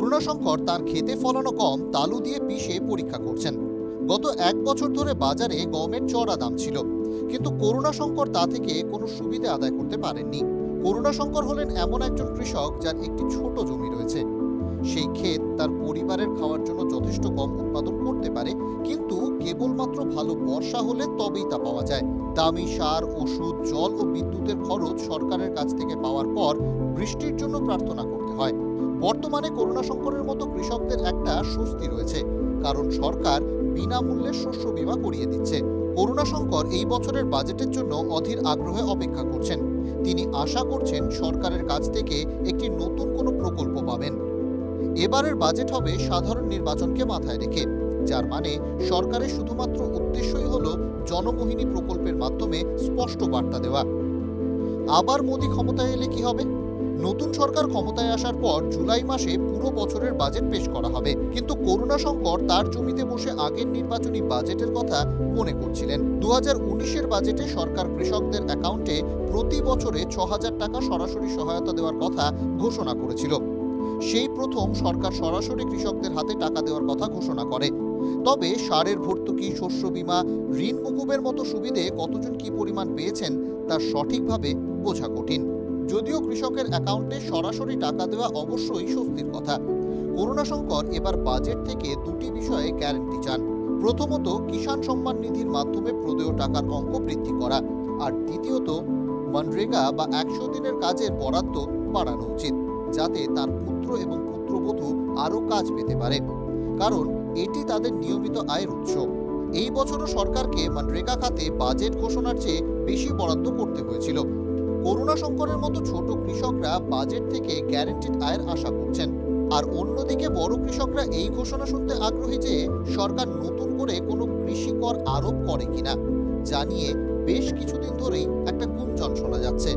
করুণাশঙ্কর তার খেতে ফলানো গম তালু দিয়ে পিষে পরীক্ষা করছেন। গত এক বছর ধরে বাজারে গমের চড়া দাম ছিল, কিন্তু করুণাশঙ্কর তা থেকে কোনো সুবিধা আদায় করতে পারেননি। করুণাশঙ্কর হলেন এমন একজন কৃষক যার একটি ছোট জমি রয়েছে। সেই ক্ষেত তার পরিবারের খাওয়ার জন্য যথেষ্ট গম উৎপাদন করতে পারে, কিন্তু কেবলমাত্র ভালো বর্ষা হলে তবেই তা পাওয়া যায়। দামি সার, ওষুধ, জল ও বিদ্যুতের খরচ সরকারের কাছ থেকে পাওয়ার পর বৃষ্টির জন্য প্রার্থনা করতে হয়। বর্তমানে করুণাশঙ্করের মতো কৃষকদের একটা স্বস্তি রয়েছে, কারণ সরকার বিনামূল্যে শস্য বীমা করিয়ে দিচ্ছে। করুণাশঙ্কর এই বছরের বাজেটের জন্য অধীর আগ্রহে অপেক্ষা করছেন। তিনি আশা করছেন সরকারের কাছ থেকে একটি নতুন কোনো প্রকল্প পাবেন। এবারের বাজেট হবে সাধারণ নির্বাচনকে মাথায় রেখে, যার মানে সরকারের শুধুমাত্র উদ্দেশ্যই হল জনমোহিনী প্রকল্পের মাধ্যমে স্পষ্ট বার্তা দেওয়া। আবার মোদী ক্ষমতায় এলে কি হবে? নতুন সরকার ক্ষমতায় আসার পর জুলাই মাসে পুরো বছরের বাজেট পেশ করা হবে। কিন্তু করুণা সংকট তার জমিতে বসে আগের নির্বাচনী বাজেটের কথা মনে করছিলেন। দু হাজার বাজেটে সরকার কৃষকদের অ্যাকাউন্টে প্রতি বছরে ছ হাজার টাকা সরাসরি সহায়তা দেওয়ার কথা ঘোষণা করেছিল। সেই প্রথম সরকার সরাসরি কৃষকদের হাতে টাকা দেওয়ার কথা ঘোষণা করে। তবে সারের ভর্তুকি, শস্য বীমা, ঋণ মুকুবের মতো সুবিধে কতজন কি পরিমাণ পেয়েছেন তা সঠিকভাবে বোঝা কঠিন। যদিও কৃষকের অ্যাকাউন্টে সরাসরি টাকা দেওয়া অবশ্যই স্বস্তির কথা। করুণাশঙ্কর এবার বাজেট থেকে দুটি বিষয়ে গ্যারান্টি চান। প্রথমত, কিষাণ সম্মান নিধির মাধ্যমে প্রদেয় টাকার অঙ্ক বৃদ্ধি করা। আর দ্বিতীয়ত, মনরেগা বা একশো দিনের কাজের বরাদ্দ বাড়ানো উচিত, যাতে তার পুত্র এবং পুত্রবধূ আরও কাজ পেতে পারে। কারণ, এটি তাদের নিয়মিত আয়ের উৎস। এই বছরও সরকারকে মনরেগা খাতে বাজেট ঘোষণার চেয়ে বেশি বরাদ্দ করতে হয়েছিল। করুণা শঙ্করের মতো ছোট কৃষকরা বাজেট থেকে গ্যারেন্টিড আয়ের আশা করছেন। আর অন্যদিকে বড় কৃষকরা এই ঘোষণা শুনতে আগ্রহী যে সরকার নতুন করে কোনো কৃষি কর আরোপ করে কিনা, জানিয়ে বেশ কিছুদিন ধরেই একটা গুঞ্জন শোনা যাচ্ছে।